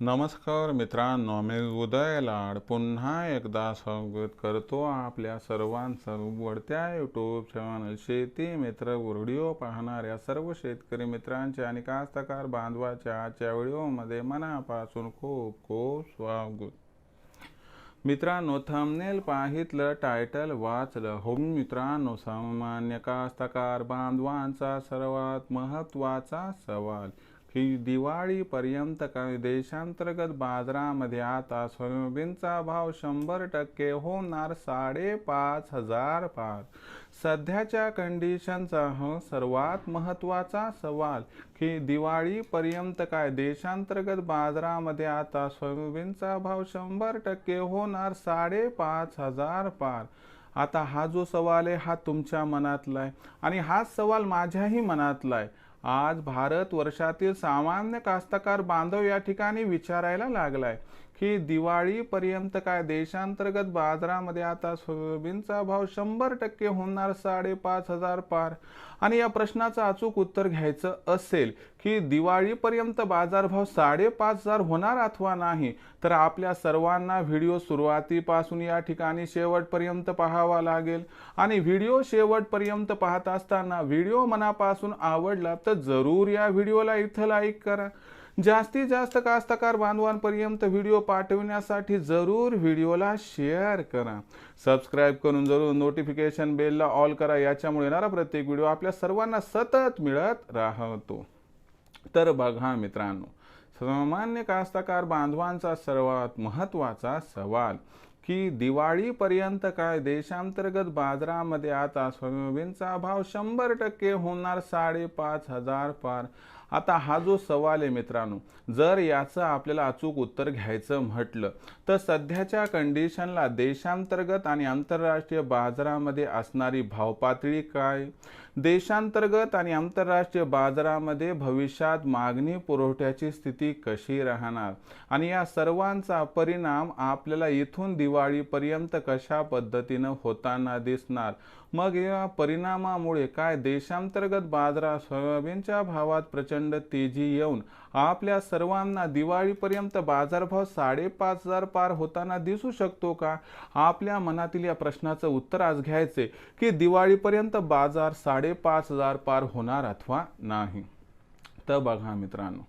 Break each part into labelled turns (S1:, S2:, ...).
S1: नमस्कार मित्रांनो मी उदय लाड. पुन्हा एकदा स्वागत करतो आपल्या सर्वांचं उघडत्या यूट्यूब चॅनल शेती मित्र व्हिडिओ पाहणाऱ्या सर्व शेतकरी मित्रांचे आणि कास्तकार बांधवाच्या आजच्या व्हिडिओमध्ये मनापासून खूप खूप स्वागत. मित्रांनो थंबनेल पाहितलं टायटल वाचलं. हो मित्रांनो सामान्य कास्तकार बांधवांचा सर्वात महत्त्वाचा सवाल. की दिवाळीपर्यंत काही देशांतर्गत बाजारामध्ये आता सोयाबीनचा भाव शंभर टक्के होणार साडेपाच हजार पार. सध्याच्या कंडिशनचा सर्वात महत्त्वाचा सवाल. की दिवाळीपर्यंत काय? देशांतर्गत बाजारामध्ये आता सोयाबीनचा भाव शंभर टक्के होणार साडेपाच हजार पार. आता हा जो सवाल आहे हा तुमच्या मनातला आहे. आणि हाच सवाल माझ्याही मनातला आहे. आज भारत वर्षातील सामान्य कास्तकार बांधव या ठिकाणी विचारायला लागलाय. की दिवाळीपर्यंत काय? देशांतर्गत बाजारामध्ये आता सोयाबीनचा भाव शंभर टक्के होणार साडेपाच हजार पार. आणि या प्रश्नाचं अचूक उत्तर घ्यायचं असेल की दिवाळीपर्यंत बाजारभाव साडेपाच हजार होणार अथवा नाही तर आपल्या सर्वांना व्हिडिओ सुरुवातीपासून या ठिकाणी शेवटपर्यंत पाहावा लागेल. आणि व्हिडिओ शेवटपर्यंत पाहत असताना व्हिडिओ मनापासून आवडला तर जरूर या व्हिडिओला इथं लाईक करा. जास्तीत जास्त कास्तकार बांधवांपर्यंत व्हिडिओ पाठविण्यासाठी जरूर व्हिडिओला शेअर करा. सबस्क्राईब करून जरूर नोटिफिकेशन बेलला ऑल करा. याच्यामुळे येणारा प्रत्येक व्हिडिओ आपल्या सर्वांना सतत मिळत राहतो. तर बघा मित्रांनो सामान्य कास्तकार बांधवांचा सर्वात महत्त्वाचा सवाल की दिवाळीपर्यंत काय देशांतर्गत बाजारामध्ये आता सोयाबीनचा भाव शंभर टक्के होणार साडेपाच हजार पार. आता हा जो सवाल आहे मित्रांनो जर याचं आपल्याला अचूक उत्तर घ्यायचं म्हटलं तर सध्याच्या कंडिशनला देशांतर्गत आणि आंतरराष्ट्रीय बाजारामध्ये असणारी भावपातळी काय? देशांतर्गत आणि आंतरराष्ट्रीय बाजारामध्ये भविष्यात मागणी पुरवठ्याची स्थिती कशी राहणार? आणि या सर्वांचा परिणाम आपल्याला इथून दिवाळीपर्यंत कशा पद्धतीनं होताना दिसणार? मग या परिणामामुळे काय देशांतर्गत बाजारात सोयाबीनच्या भावात प्रचंड तेजी येऊन आपल्या सर्वांना दिवाळीपर्यंत बाजारभाव साडेपाच हजार पार होताना दिसू शकतो का? आपल्या मनातील या प्रश्नाचं उत्तर आज घ्यायचे की दिवाळीपर्यंत बाजार साडेपाच हजार पार होणार अथवा नाही. तर बघा मित्रांनो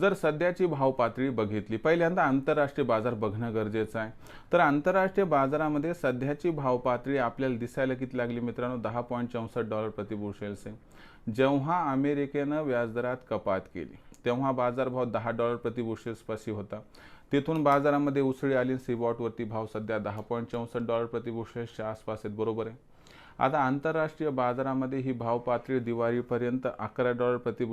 S1: जर सध्याची भाव पातळी बघितली पहिल्यांदा आंतरराष्ट्रीय बाजार बघणं गरजेचं आहे. तर आंतरराष्ट्रीय बाजारामध्ये सध्याची भाव पातळी आपल्याला दिसायला किती लागली मित्रांनो? दहा पॉईंट चौसष्ट डॉलर प्रति आहे जेव्हा अमेरिकेनं व्याजदरात कपात केली तेव्हा बाजारभाव दहा डॉलर प्रति होता. तिथून बाजारामध्ये उसळी आली सीबॉटवरती भाव सध्या दहा पॉईंट चौसष्ट डॉलर प्रति आसपास आहेत. बरोबर आहे? आता आंतरराष्ट्रीय बाजारामध्ये ही भाव पातळी दिवाळीपर्यंत अकरा डॉलर प्रति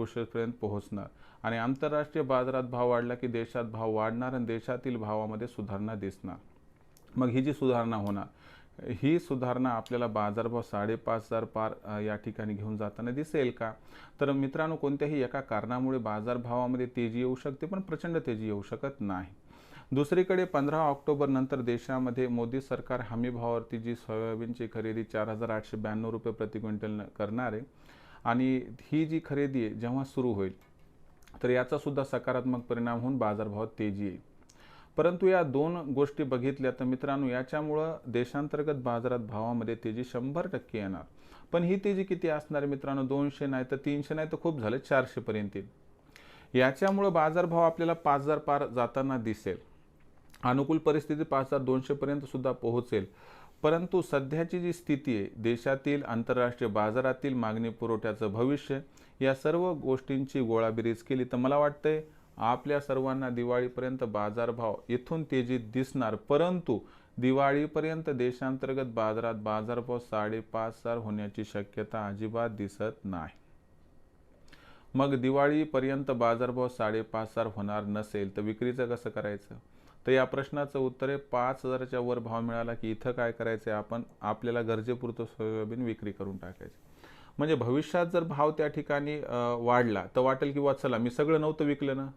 S1: पोहोचणार. आणि आंतरराष्ट्रीय बाजारात भाव वाढला की देशात भाव वाढणार आणि देशातील भावामध्ये सुधारणा दिसणार. मग ही जी सुधारणा होणार ही सुधारणा आपल्याला बाजारभाव साडेपाच हजार पार या ठिकाणी घेऊन जाताना दिसेल का? तर मित्रांनो कोणत्याही एका कारणामुळे बाजारभावामध्ये तेजी येऊ शकते पण प्रचंड तेजी येऊ शकत नाही. दुसरीकडे पंधरा ऑक्टोबर नंतर देशामध्ये मोदी सरकार हमीभावावरती जी सोयाबीनची खरेदी चार हजार आठशे ब्याण्णव रुपये प्रति क्विंटल करणार आहे आणि ही जी खरेदी आहे जेव्हा सुरू होईल तर याचा सुद्धा सकारात्मक परिणाम होऊन बाजारभावात तेजी येईल. परंतु या दोन गोष्टी बघितल्या तर मित्रांनो याच्यामुळं देशांतर्गत बाजारात भावामध्ये तेजी शंभर टक्के येणार. पण ही तेजी किती असणार मित्रांनो? दोनशे नाही तर तीनशे नाही तर खूप झालं चारशेपर्यंत येईल. याच्यामुळं बाजारभाव आपल्याला पाच हजार पार जाताना दिसेल. अनुकूल परिस्थिती पाच हजार दोनशेपर्यंत सुद्धा पोहोचेल. परंतु सध्याची जी स्थिती आहे देशातील आंतरराष्ट्रीय बाजारातील मागणी पुरवठ्याचं भविष्य या सर्व गोष्टींची गोळाबिरीज केली तर मला वाटतंय आपल्या सर्वांना दिवाळीपर्यंत बाजारभाव इथून तेजीत दिसणार. परंतु दिवाळीपर्यंत देशांतर्गत बाजारात बाजारभाव साडेपाच हजार होण्याची शक्यता अजिबात दिसत नाही. मग दिवाळीपर्यंत बाजारभाव साडेपाच हजार होणार नसेल तर विक्रीचं कसं करायचं? तर या प्रश्नाचं उत्तर आहे पाच हजाराच्या वर भाव मिळाला की इथं काय करायचं आहे आपण? आपल्याला गरजेपुरतं सोयाबीन विक्री करून टाकायचं. म्हणजे भविष्यात जर भाव त्या ठिकाणी वाढला तर वाटेल की वा चला मी सगळं नव्हतं विकलं ना.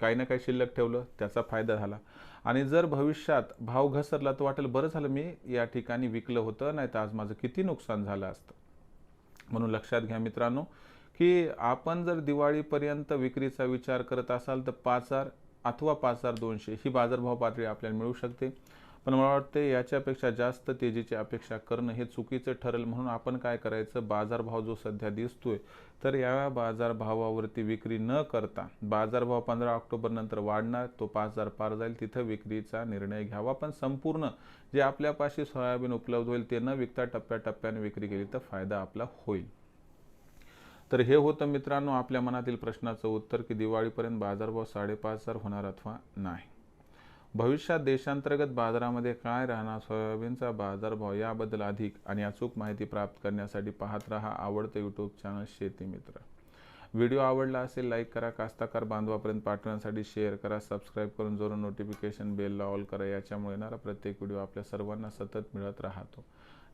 S1: काही ना काही शिल्लक ठेवलं त्याचा फायदा झाला. आणि जर भविष्यात भाव घसरला तर वाटेल बरं झालं मी या ठिकाणी विकलं होतं नाही तर आज माझं किती नुकसान झालं असतं. म्हणून लक्षात घ्या मित्रांनो की आपण जर दिवाळीपर्यंत विक्रीचा विचार करत असाल तर पाच हजार अथवा पाच हजार दोनशे ही बाजारभाव पातळी आपल्याला मिळू शकते. पण मला वाटते याच्यापेक्षा जास्त तेजीची अपेक्षा करणं हे चुकीचं ठरेल म्हणून आपण काय करायचं? बाजारभाव जो सध्या दिसतोय तर या बाजारभावावरती विक्री न करता बाजारभाव पंधरा ऑक्टोबरनंतर वाढणार तो पाच हजार पार जाईल. तिथं विक्रीचा निर्णय घ्यावा. पण संपूर्ण जे आपल्यापाशी सोयाबीन उपलब्ध होईल ते न विकता टप्प्याटप्प्याने विक्री केली तर फायदा आपला होईल. तर हे होतं मित्रांनो आपल्या मनातील प्रश्नाचं उत्तर की दिवाळीपर्यंत बाजारभाव साडेपाच हजार होणार अथवा नाही? भविष्यात देशांतर्गत बाजारामध्ये काय राहणार? सोयाबीनचा बाजारभाव याबद्दल अधिक आणि अचूक माहिती प्राप्त करण्यासाठी पाहत रहा आवडतं यूट्यूब चॅनल शेती मित्र. व्हिडिओ आवडला असेल लाईक करा कास्ताकार बांधवापर्यंत पाठवण्यासाठी शेअर करा सबस्क्राईब करून जोरून नोटिफिकेशन बेलला ऑल करा याच्यामुळे येणारा प्रत्येक व्हिडिओ आपल्या सर्वांना सतत मिळत राहतो.